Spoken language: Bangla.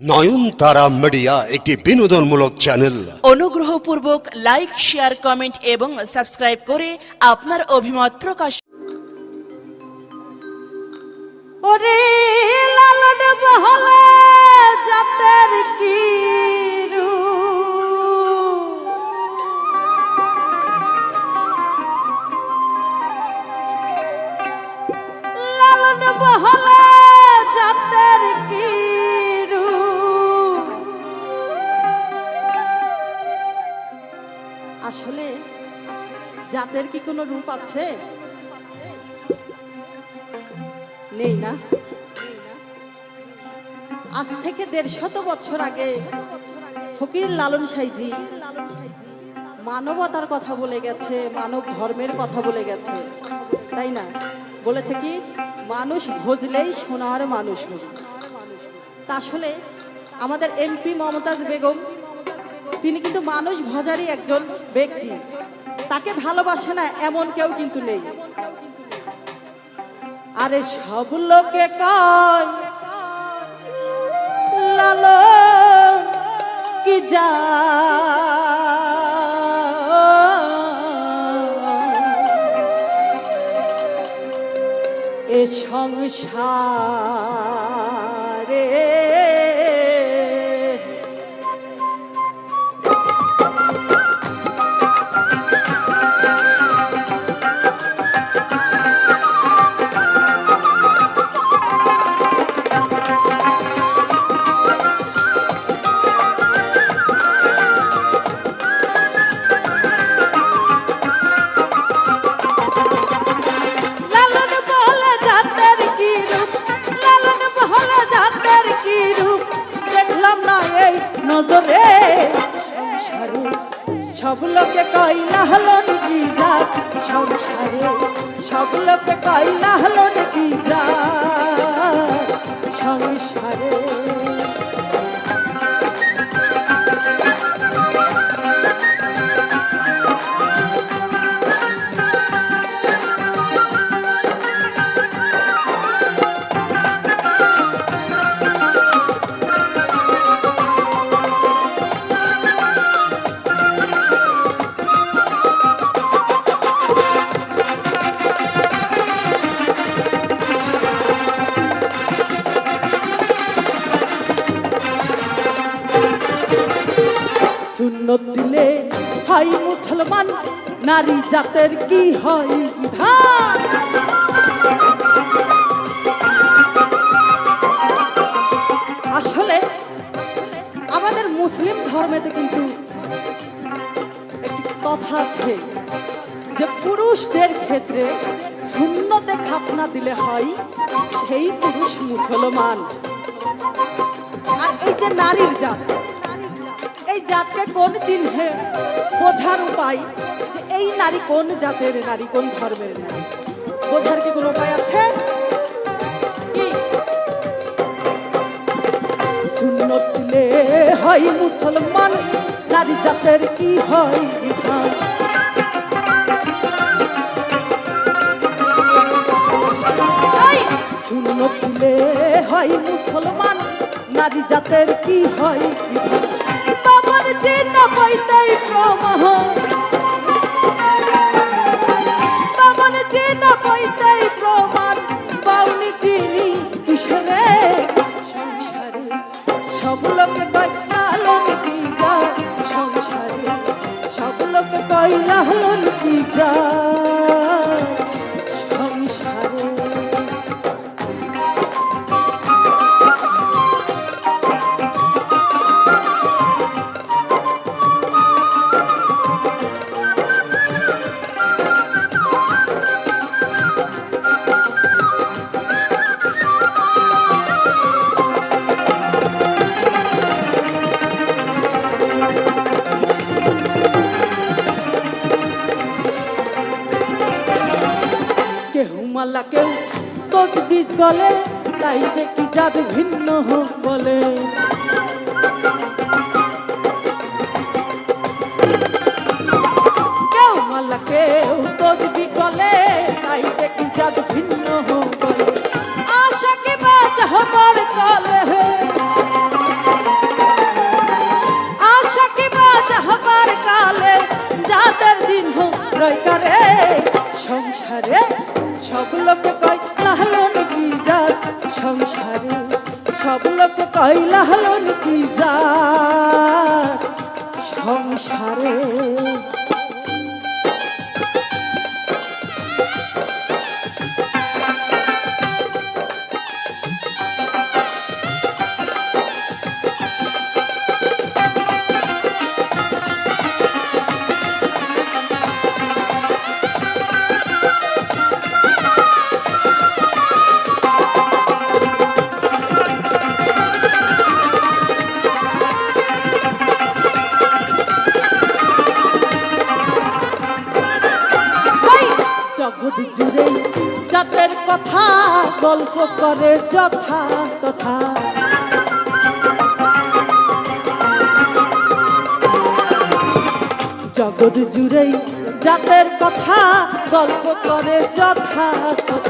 নয়নতারা মিডিয়া একটি বিনোদনমূলক চ্যানেল অনুগ্রহপূর্বক লাইক শেয়ার কমেন্ট এবং সাবস্ক্রাইব করে আপনার অভিমত প্রকাশ ওরে লালন বহলে জাতের কি লালন বহলে জাতের কি আসলে জাতের কি কোনো রূপ আছে? নেই না। আজ থেকে দেড় শত বছর আগে ফকির লালন সাইজি মানবতার কথা বলে গেছে, মানব ধর্মের কথা বলে গেছে। তাই না? বলেছে কি, মানুষ ভজলেই সোনার মানুষ তা আসলে আমাদের এমপি মমতাজ বেগম তিনি কিন্তু মানুষ ভজারই একজন ব্যক্তি। তাকে ভালোবাসে না, এমন কেউ কিন্তু নেই। আরে সব লোকে কয় কি যা এ সংসারে সব লোকে কইলা হলো নিজি সংসারে। সব লোকে কইলা হলো হয় মুসলমান, নারী জাতের কি হয় বিধান? আসলে আমাদের মুসলিম ধর্মেতে কিন্তু একটি কথা আছে যে পুরুষদের ক্ষেত্রে শূন্যতে খাপনা দিলে হয় সেই পুরুষ মুসলমান। আর এই যে নারীর জাত জাতকে কোন চিহ্নে বোঝার উপায়? যে এই নারী কোন জাতের, নারী কোন ধর্মের? নারী বোঝার কি কোনো উপায় আছে? দিলে হয় মুসলমান, নারী জাতের কি হয় বিধান? দিলে হয় মুসলমান, নারী জাতের কি হয় বিধান? চিহ্ন পাইতেই মালা কেউ তজদিজ গলে, তাই দেখি যাদ ভিন্ন হোক বলে। কেউ মালা কেউ তজবি গলে, তাই দেখি যাদ ভিন্ন হোক বলে। আশা কি বাজ হবার চলে আশা কি বাজ হবার কালে যাদের দিন হোক রয় করে কইলা হলন কি গল্প করে যথা তথা। জগৎ জুড়েই জাতের কথা গল্প করে যথা তথা।